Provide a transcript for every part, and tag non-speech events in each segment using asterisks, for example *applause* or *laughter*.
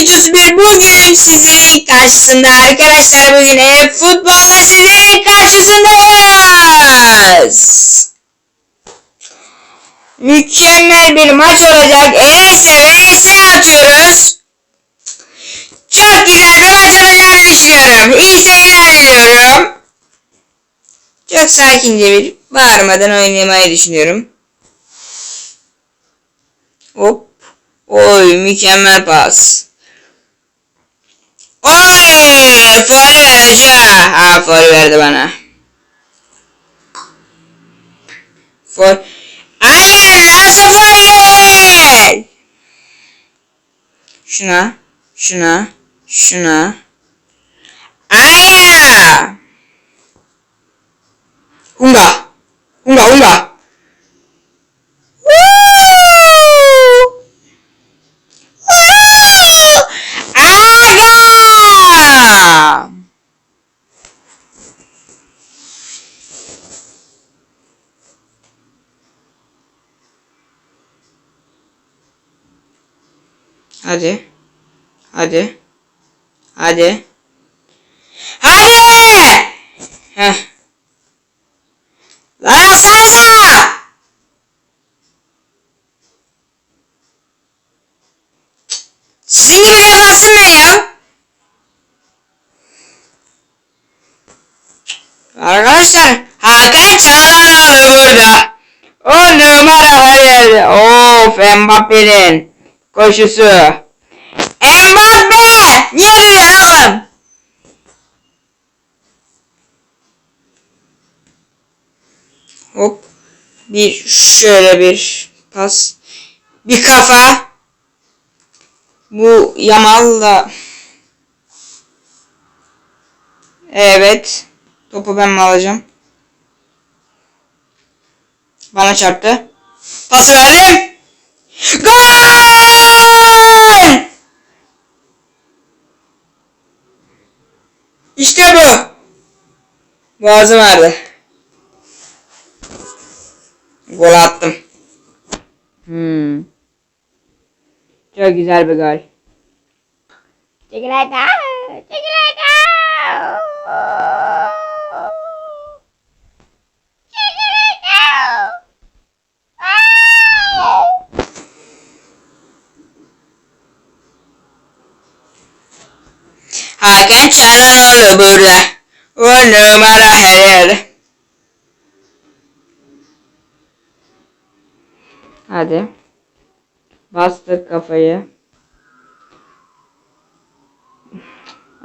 videosu bir bugün sizin karşısında arkadaşlar bugün hep futbolla sizin karşısındayız. Mükemmel bir maç olacak. Enes'le vs atıyoruz. Çok güzel bir maç olacağını düşünüyorum. İyi seyirler diliyorum. Çok sakince bir bağırmadan oynamayı düşünüyorum. Hop. Oy mükemmel pas. Oy aşağı. Ha faul verdi bana. Faul. Hayır nasıl faul? Şuna. Şuna. Şuna. Hayır. Hunga. Hunga hunga. Hadi. Hadi. Hadi. Hadi! Heh. Lan yapsanıza! Sizin gibi defansım ben ya. Arkadaşlar Hakan Çalhanoğlu burada. O numara yerde. Of Mbappe'nin koşusu. Mbappe! Duruyorsun oğlum? Hop. Bir şöyle bir pas. Bir kafa. Bu Yamal'la Evet. Topu ben mi alacağım? Bana çarptı. Pas verdim. Gol! İşte bu. Boğazım vardı. Gol attım. Hmm. Çok güzel bir gol. Çekilaka! Hakan Çalhanoğlu burada. O numara her. Hadi. Bastık kafayı.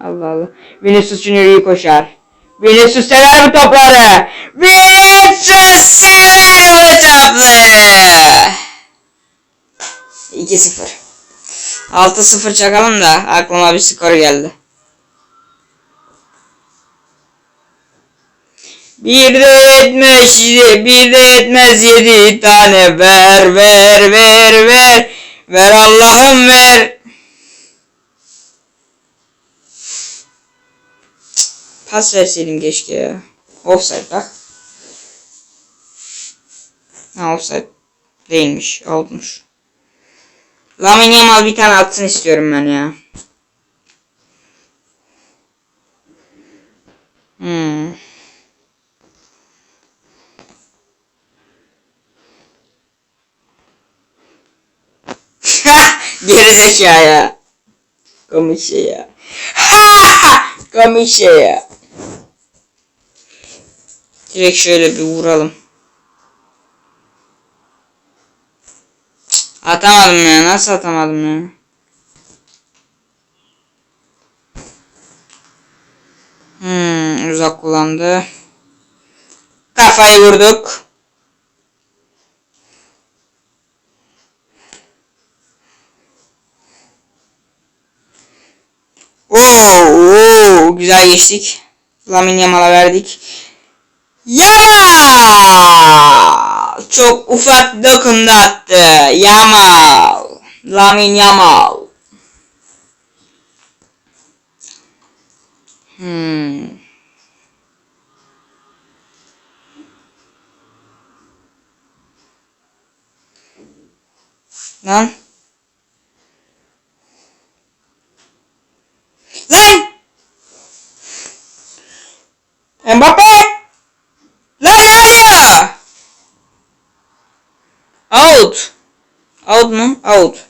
Allah Allah. Vinicius Junior iyi koşar. Vinicius sever bu topları. Vinicius sever bu topları. 2-0. 6-0 çakalım da aklıma bir skor geldi. Bir de yetmez, bir de yetmez yedi tane ver ver ver ver ver Allah'ım ver. Pas verseydim keşke ya. Offside bak. Offside değilmiş, olmuş. Lamine Yamal bir tane atsın istiyorum ben ya. Hmm. Geri zeka ya. Komik ya. Komik şey ya. Direkt şöyle bir vuralım. Atamadım ya. Nasıl atamadım ya? Hmm, uzak kullandı. Kafayı vurduk. Oo, oo, güzel geçtik. Lamine Yamal'a verdik. Yamal! Çok ufak dokundu attı. Yamal. Lamine Yamal. Hmm. Lan. Mbappe! Lan ne oluyor? Out. Out.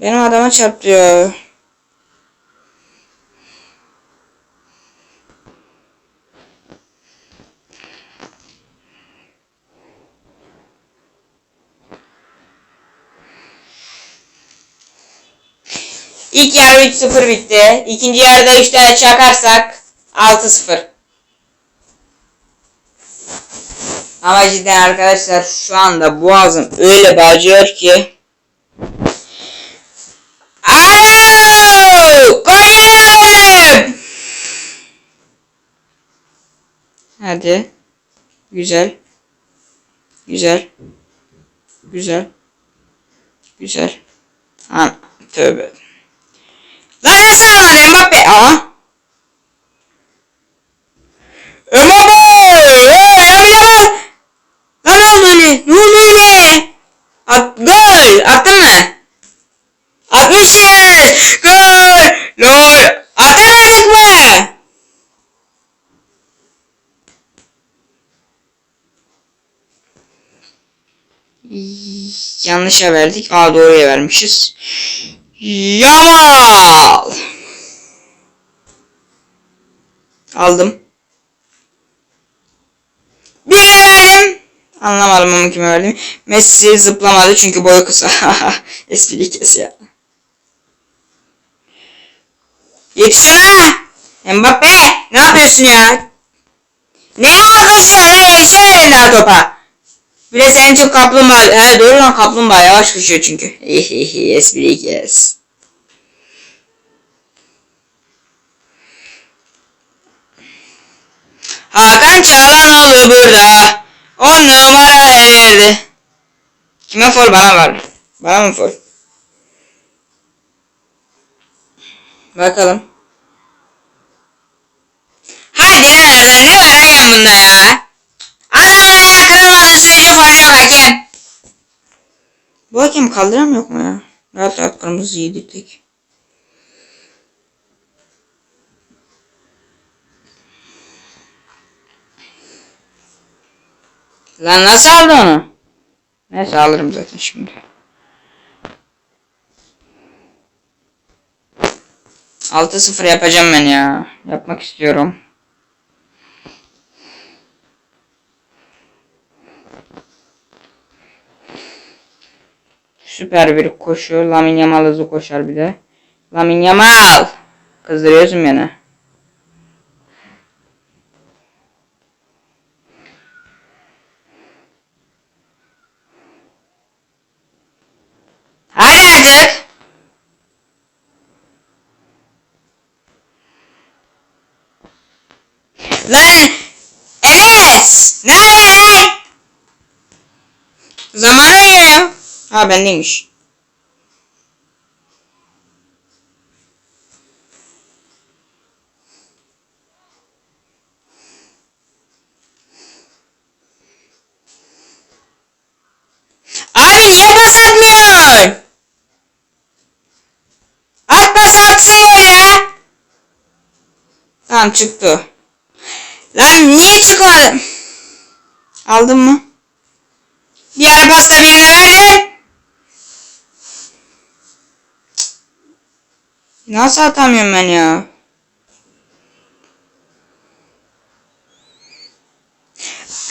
Benim adama çarptı. İlk yarı 3-0 bitti. İkinci yarıda 3 tane çakarsak 6-0. Ama cidden arkadaşlar şu anda boğazım öyle bağcıyor ki. Alo! Koyun! Hadi. Güzel. Güzel. Güzel. Güzel. Ha, tövbe. Lan nasıl almadı Mbappe? Aa. Mbappe! Ee, bir daha. Lan ne oldu öyle? Ne oldu öyle? At, gol! Attın mı? Atmışız! Gol! Lol! Atamadık mı? Yanlışa verdik. Aa doğruya vermişiz. Yamal! Aldım. Birine verdim. Anlamadım ama kime verdim. Messi zıplamadı çünkü boyu kısa. *laughs* Espri kes ya. Yetişsene! Mbappe! Ne yapıyorsun ya? Ne koşuyorsun lan? Yetişsene elinden topa. Bir de senin çok kaplumbağa. He doğru lan kaplumbağa yavaş koşuyor çünkü. *laughs* Espri kes. Hakan Çağlanoğlu burada. On numara verdi. Kime for bana var. Bana mı for? Bakalım. Hadi oradan ne var hakem bunda ya? Kırılmadığı sürece for yok hakem. Bu hakem kaldıram yok mu ya? Rahat rahat kırmızı yedik Lan nasıl aldı onu? Neyse alırım zaten şimdi. Altı sıfır yapacağım ben ya. Yapmak istiyorum. Süper bir koşu. Lamin Yamal hızlı koşar bir de. Lamin Yamal. Kızdırıyorsun beni. Hadi artık. Lan haber lan? Zaman oynuyor. Ha bendeymiş. Abi niye pas atmıyorsun? At pas atsın ya. Tamam çıktı. Lan niye çıkmadı? Aldın mı? Ara pasta birine. Nasıl atamıyorum ben ya?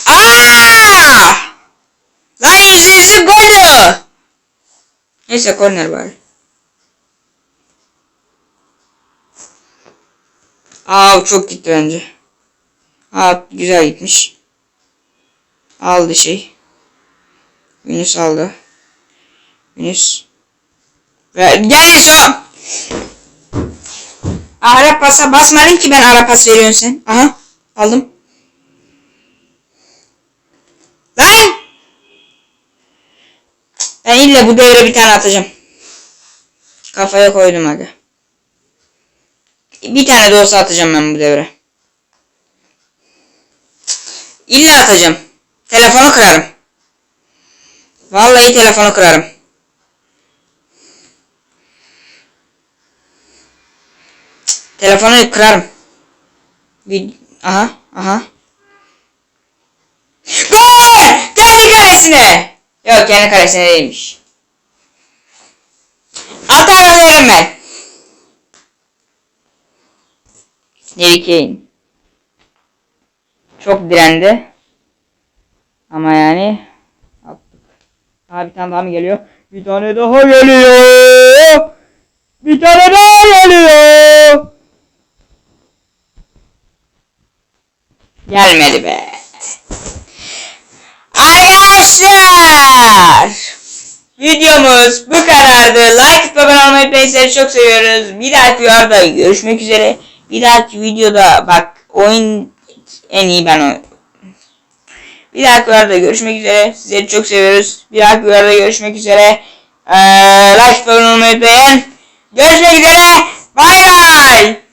Aa! Lan golü. Neyse korner bari. Aa çok gitti bence. Aa güzel gitmiş. Aldı şey. Yunus aldı. Yunus. Ve gel Yusuf. Ara pasa basmadın ki ben ara pas veriyorsun sen. Aha aldım. Lan! Ben illa bu devre bir tane atacağım. Kafaya koydum hadi. Bir tane de olsa atacağım ben bu devre. İlla atacağım. Telefonu kırarım. Vallahi telefonu kırarım. Telefonu kırarım. Bir... Aha, aha. Gol! Kendi kalesine! Yok kendi kalesine değilmiş. Atamıyorum ben. Harry Kane. Çok direndi. Ama yani attık. Aha bir tane daha mı geliyor? Bir tane daha geliyor. Bir tane daha geliyor. Gelmedi be. Arkadaşlar. Videomuz bu kadardı. Like ve abone olmayı. Sizleri çok seviyoruz. Bir dahaki videoda görüşmek üzere. Bir dahaki videoda bak oyun en iyi ben o. Bir dahaki videoda görüşmek üzere. Sizleri çok seviyoruz. Bir dahaki videoda görüşmek üzere. Ee, like olmayı unutmayın. Görüşmek üzere. Bay bay.